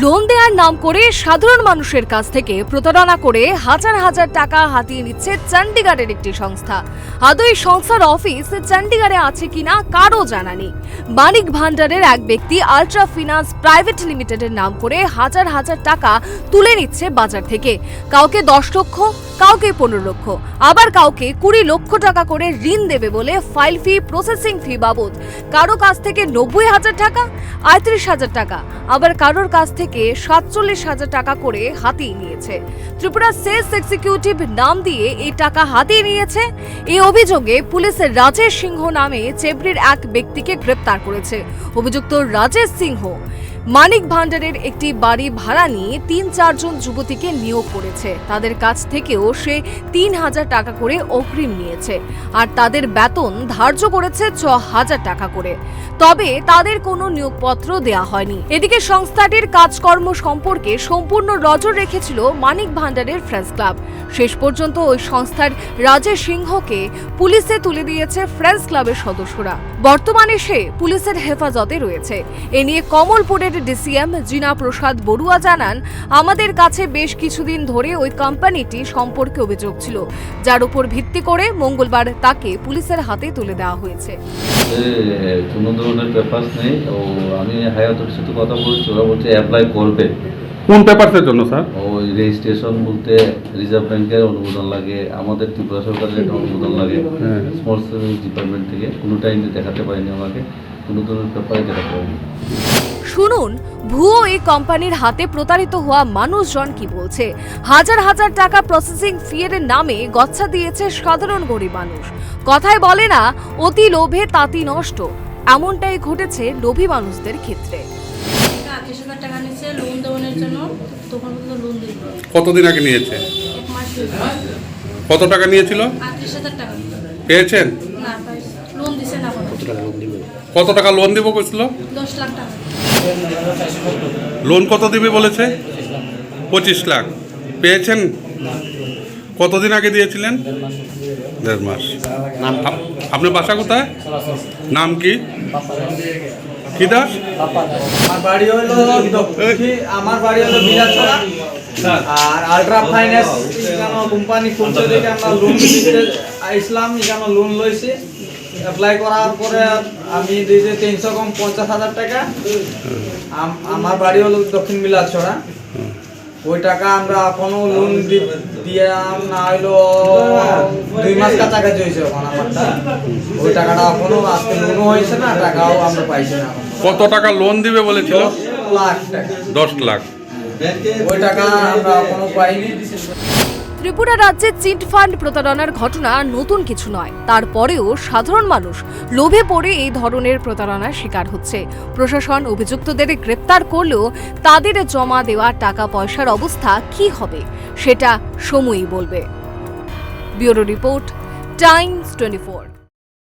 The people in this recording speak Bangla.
লোন দেওয়ার নাম করে সাধারণ মানুষের কাছ থেকে প্রতারণা করে হাজার হাজার টাকা হাতিয়ে নিচ্ছে চণ্ডীগড়ের একটি সংস্থা। আদৌ এই সংস্থার অফিস চণ্ডীগড়ে আছে কিনা কারও জানা নেই। মানিক ভান্ডারের এক ব্যক্তি আলট্রা ফিনান্স প্রাইভেট লিমিটেডের নাম করে হাজার হাজার টাকা তুলে নিচ্ছে বাজার থেকে। কাউকে দশ লক্ষ, কাউকে পনেরো লক্ষ, আবার কাউকে কুড়ি লক্ষ টাকা করে ঋণ দেবে বলে ফাইল ফি প্রসেসিং ফি বাবদ। কারও কাছ থেকে নব্বই হাজার টাকা, আটত্রিশ হাজার টাকা, আবার কারোর কাছ থেকে সাতচল্লিশ হাজার টাকা করে হাতিয়ে নিয়েছে। ত্রিপুরা সেলস এক্সিকিউটিভ নাম দিয়ে এই টাকা হাতিয়ে নিয়েছে। এই অভিযোগে পুলিশের রাজেশ সিংহ নামে চেবড়ির এক ব্যক্তিকে গ্রেপ্তার করেছে। অভিযুক্ত রাজেশ সিংহ মানিক ভান্ডারের একটি বাড়ি ভাড়া নিয়ে তিন চারজন যুবতীকে নিয়োগ করেছে। তাদের কাছ থেকেও সে তিন হাজার টাকা করে অগ্রিম নিয়েছে আর তাদের বেতন ধার্য করেছে ছ হাজার টাকা করে। তবে তাদের কোনো নিয়োগপত্র দেয়া হয়নি। এদিকে সংস্থাটির কাজকর্ম সম্পর্কে সম্পূর্ণ নজর রেখেছিল মানিক ভান্ডারের ফ্রেন্ডস ক্লাব। শেষ পর্যন্ত ওই সংস্থার রাজেশ সিংহকে পুলিশে তুলে দিয়েছে ফ্রেন্স ক্লাবের সদস্যরা। বর্তমানে সে পুলিশের হেফাজতে রয়েছে। এ নিয়ে কমলপুরের ডিসিএম জিনা প্রসাদ বড়ুয়া জানান আমাদের কাছে বেশ কিছুদিন ধরে ওই কোম্পানিটি সম্পর্কে অভিযোগ ছিল। যার উপর ভিত্তি করে মঙ্গলবার তাকে পুলিশের হাতে তুলে দেওয়া হয়েছে। কোনো ধরনের পেপার্স নেই। ও আমি হায়াতের সাথে কথা বলছি। ওরা বলছে অ্যাপ্লাই করবে। কোন পেপারসের জন্য স্যার? ওই রেজিস্ট্রেশন বলতে রিজার্ভ ব্যাংকের অনুমোদন লাগে আমাদের ত্রিপুরা সরকারের একটা অনুমোদন লাগে। হ্যাঁ। স্মল সার্ভিস ডিপার্টমেন্ট থেকে। কোনোটাই দেখাতে পারিনি আমাকে। কোনো ধরনের শুনুন ভুয়ো এই কোম্পানির হাতে প্রতারিত হওয়া মানুষজন কি বলছে? হাজার হাজার টাকা প্রসেসিং ফিয়ের নামে গচ্ছা দিয়েছে সাধারণ গরিব মানুষ। কথায় বলে না অতি লোভে তাঁতি নষ্ট। এমনটাই ঘটেছে লোভী মানুষদের ক্ষেত্রে। আঠাশ হাজার টাকা নিচ্ছে লোন দেওয়ানোর জন্য তখন পর্যন্ত লোন দিল কতদিন আগে নিয়েছে? এক মাস কত টাকা নিয়েছিল? আটত্রিশ হাজার টাকা। পেয়েছেন? না পাইছে লোন দিছে না কোনো কত টাকা লোন দিব কইছিল? দশ লাখ টাকা। লোন কত দিবে বলেছে? পঁচিশ লাখ। পেয়েছেন? কতদিন আগে দিয়েছিলেন? দেড় মাস। আপ- আপনার বাসা কোথায়? নাম কি? কি দাস? আমার বাড়ি হলো দক্ষিণ আমার বাড়ি হলো বিলাছড়া আর আলট্রা ফাইন্যান্স কোম্পানি খুলছে দেখে আমরা লোন দিতে আইসলাম এখানে লোন লইছি। অ্যাপ্লাই করার পরে আমি দিয়েছি তিনশো কম পঞ্চাশ হাজার টাকা। আমার বাড়ি হলো দক্ষিণ বিলাছড়া ওই টাকা আমরা এখনও লোন দিয়ে না হইল দুই মাস কাছাকাছি হয়েছে এখন আমারটা ওই টাকাটা এখনও আজকে লোনও হয়েছে না টাকাও আমরা পাইছি না কত টাকা লোন দিবে বলেছিল? লাখ টাকা। দশ লাখ। ওই টাকা আমরা এখনও পাইনি। ত্রিপুরা রাজ্যে চিট ফান্ড প্রতারণার ঘটনা নতুন কিছু নয়। তারপরেও সাধারণ মানুষ লোভে পড়ে এই ধরনের প্রতারণার শিকার হচ্ছে। প্রশাসন অভিযুক্তদের গ্রেপ্তার করলেও তাদের জমা দেওয়া টাকা পয়সার অবস্থা কি হবে, সেটা সময়ই বলবে। Bureau report, Times twenty